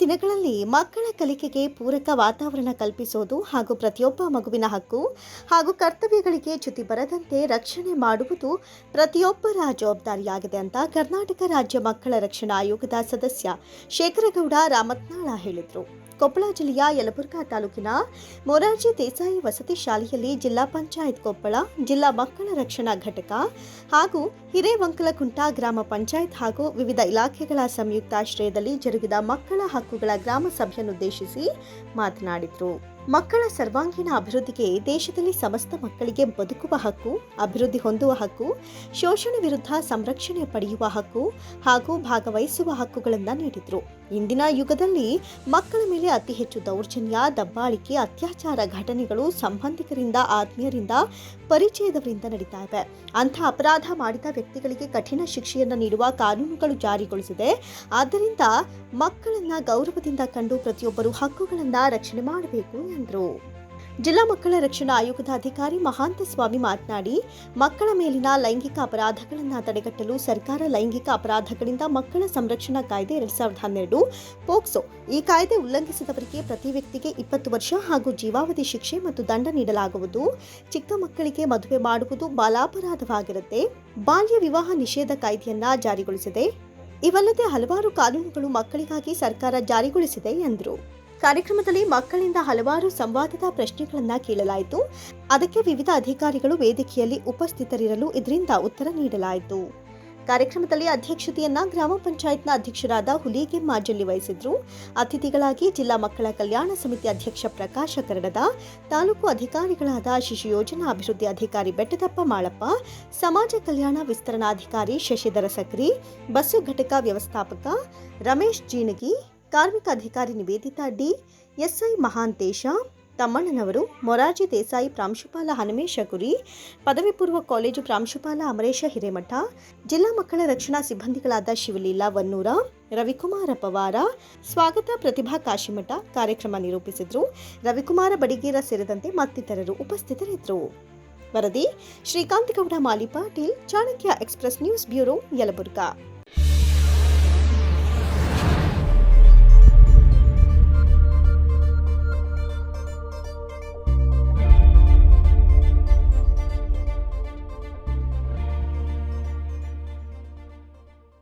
ದಿನಗಳಲ್ಲಿ ಮಕ್ಕಳ ಕಲಿಕೆಗೆ ಪೂರಕ ವಾತಾವರಣ ಕಲ್ಪಿಸೋದು ಹಾಗೂ ಪ್ರತಿಯೊಬ್ಬ ಮಗುವಿನ ಹಕ್ಕು ಹಾಗೂ ಕರ್ತವ್ಯಗಳಿಗೆ ಚ್ಯುತಿ ಬರದಂತೆ ರಕ್ಷಣೆ ಮಾಡುವುದು ಪ್ರತಿಯೊಬ್ಬರ ಜವಾಬ್ದಾರಿಯಾಗಿದೆ ಅಂತ ಕರ್ನಾಟಕ ರಾಜ್ಯ ಮಕ್ಕಳ ರಕ್ಷಣಾ ಆಯೋಗದ ಸದಸ್ಯ ಶೇಖರಗೌಡ ರಾಮತ್ನಾಳ ಹೇಳಿದರು. ಕೊಪ್ಪಳ ಜಿಲ್ಲೆಯ ಯಲಬುರ್ಗಾ ತಾಲೂಕಿನ ಮೊರಾರ್ಜಿ ದೇಸಾಯಿ ವಸತಿ ಶಾಲೆಯಲ್ಲಿ ಜಿಲ್ಲಾ ಪಂಚಾಯತ್ ಕೊಪ್ಪಳ, ಜಿಲ್ಲಾ ಮಕ್ಕಳ ರಕ್ಷಣಾ ಘಟಕ ಹಾಗೂ ಹಿರೇವಂಕಲಕುಂಟ ಗ್ರಾಮ ಪಂಚಾಯತ್ ಹಾಗೂ ವಿವಿಧ ಇಲಾಖೆಗಳ ಸಂಯುಕ್ತಾಶ್ರಯದಲ್ಲಿ ಜರುಗಿದ ಮಕ್ಕಳ ಹಕ್ಕುಗಳ ಗ್ರಾಮ ಸಭೆಯನ್ನುದ್ದೇಶಿಸಿ ಮಾತನಾಡಿದರು. ಮಕ್ಕಳ ಸರ್ವಾಂಗೀಣ ಅಭಿವೃದ್ಧಿಗೆ ದೇಶದಲ್ಲಿ ಸಮಸ್ತ ಮಕ್ಕಳಿಗೆ ಬದುಕುವ ಹಕ್ಕು, ಅಭಿವೃದ್ಧಿ ಹೊಂದುವ ಹಕ್ಕು, ಶೋಷಣೆ ವಿರುದ್ಧ ಸಂರಕ್ಷಣೆ ಪಡೆಯುವ ಹಕ್ಕು ಹಾಗೂ ಭಾಗವಹಿಸುವ ಹಕ್ಕುಗಳನ್ನು ನೀಡಿದರು. ಇಂದಿನ ಯುಗದಲ್ಲಿ ಮಕ್ಕಳ ಮೇಲೆ ಅತಿ ಹೆಚ್ಚು ದೌರ್ಜನ್ಯ, ದಬ್ಬಾಳಿಕೆ, ಅತ್ಯಾಚಾರ ಘಟನೆಗಳು ಸಂಬಂಧಿಕರಿಂದ, ಆತ್ಮೀಯರಿಂದ ಪರಿಚಯದವರಿಂದ ನಡೀತಾ ಇವೆ. ಅಂಥ ಅಪರಾಧ ಮಾಡಿದ ವ್ಯಕ್ತಿಗಳಿಗೆ ಕಠಿಣ ಶಿಕ್ಷೆಯನ್ನು ನೀಡುವ ಕಾನೂನುಗಳು ಜಾರಿಗೊಳಿಸಿದೆ. ಆದ್ದರಿಂದ ಮಕ್ಕಳನ್ನ ಗೌರವದಿಂದ ಕಂಡು ಪ್ರತಿಯೊಬ್ಬರು ಹಕ್ಕುಗಳನ್ನ ರಕ್ಷಣೆ ಮಾಡಬೇಕು ಎಂದರು. ಜಿಲ್ಲಾ ಮಕ್ಕಳ ರಕ್ಷಣಾ ಆಯೋಗದ ಅಧಿಕಾರಿ ಮಹಾಂತ ಸ್ವಾಮಿ ಮಾತನಾಡಿ, ಮಕ್ಕಳ ಮೇಲಿನ ಲೈಂಗಿಕ ಅಪರಾಧಗಳನ್ನು ತಡೆಗಟ್ಟಲು ಸರ್ಕಾರ ಲೈಂಗಿಕ ಅಪರಾಧಗಳಿಂದ ಮಕ್ಕಳ ಸಂರಕ್ಷಣಾ ಕಾಯ್ದೆ ಎರಡ್ ಸಾವಿರದ ಹನ್ನೆರಡು, ಪೋಕ್ಸೋ ಈ ಕಾಯ್ದೆ ಉಲ್ಲಂಘಿಸಿದವರಿಗೆ ಪ್ರತಿ ವ್ಯಕ್ತಿಗೆ ಇಪ್ಪತ್ತು ವರ್ಷ ಹಾಗೂ ಜೀವಾವಧಿ ಶಿಕ್ಷೆ ಮತ್ತು ದಂಡ ನೀಡಲಾಗುವುದು. ಚಿಕ್ಕ ಮಕ್ಕಳಿಗೆ ಮದುವೆ ಮಾಡುವುದು ಬಾಲಾಪರಾಧವಾಗಿರುತ್ತೆ. ಬಾಲ್ಯ ವಿವಾಹ ನಿಷೇಧ ಕಾಯ್ದೆಯನ್ನ ಜಾರಿಗೊಳಿಸಿದೆ. ಇವಲ್ಲದೆ ಹಲವಾರು ಕಾನೂನುಗಳು ಮಕ್ಕಳಿಗಾಗಿ ಸರ್ಕಾರ ಜಾರಿಗೊಳಿಸಿದೆ ಎಂದರು. ಕಾರ್ಯಕ್ರಮದಲ್ಲಿ ಮಕ್ಕಳಿಂದ ಹಲವಾರು ಸಂವಾದದ ಪ್ರಶ್ನೆಗಳನ್ನು ಕೇಳಲಾಯಿತು. ಅದಕ್ಕೆ ವಿವಿಧ ಅಧಿಕಾರಿಗಳು ವೇದಿಕೆಯಲ್ಲಿ ಉಪಸ್ಥಿತರಿರಲು ಇದರಿಂದ ಉತ್ತರ ನೀಡಲಾಯಿತು. ಕಾರ್ಯಕ್ರಮದಲ್ಲಿ ಅಧ್ಯಕ್ಷತೆಯನ್ನ ಗ್ರಾಮ ಪಂಚಾಯತ್ನ ಅಧ್ಯಕ್ಷರಾದ ಹುಲಿಗೆ ಮಾಜಲ್ಲಿ ವಹಿಸಿದ್ರು. ಅತಿಥಿಗಳಾಗಿ ಜಿಲ್ಲಾ ಮಕ್ಕಳ ಕಲ್ಯಾಣ ಸಮಿತಿ ಅಧ್ಯಕ್ಷ ಪ್ರಕಾಶ ಕರಡದ ತಾಲೂಕು ಅಧಿಕಾರಿಗಳಾದ ಶಿಶು ಯೋಜನಾ ಅಭಿವೃದ್ಧಿ ಅಧಿಕಾರಿ ಬೆಟ್ಟದಪ್ಪ ಮಾಳಪ್ಪ, ಸಮಾಜ ಕಲ್ಯಾಣ ವಿಸ್ತರಣಾಧಿಕಾರಿ ಶಶಿಧರ ಸಕ್ರಿ, ಬಸ್ಸು ಘಟಕ ವ್ಯವಸ್ಥಾಪಕ ರಮೇಶ್ ಜೀಣಗಿ ಕಾರ್ಮಿಕ ಅಧಿಕಾರಿ ನಿವೇದಿತಾ ಡಿ ಎಸ್ಐ ಮಹಾಂತೇಶ, ತಮ್ಮಣ್ಣನವರು ಮೊರಾರ್ಜಿ ದೇಸಾಯಿ ಪ್ರಾಂಶುಪಾಲ ಹನುಮೇಶ ಗುರಿ, ಪದವಿ ಪೂರ್ವ ಕಾಲೇಜು ಪ್ರಾಂಶುಪಾಲ ಅಮರೇಶ ಹಿರೇಮಠ, ಜಿಲ್ಲಾ ಮಕ್ಕಳ ರಕ್ಷಣಾ ಸಿಬ್ಬಂದಿಗಳಾದ ಶಿವಲೀಲಾ ವನ್ನೂರ, ರವಿಕುಮಾರ ಪವಾರ, ಸ್ವಾಗತ ಪ್ರತಿಭಾ ಕಾಶಿಮಠ ಕಾರ್ಯಕ್ರಮ ನಿರೂಪಿಸಿದರು. ರವಿಕುಮಾರ ಬಡಿಗೇರ ಸೇರಿದಂತೆ ಮತ್ತಿತರರು ಉಪಸ್ಥಿತರಿದ್ದರು. ವರದಿ Shrikantagouda Mali Patil Chanakya express news bureau Yelburga.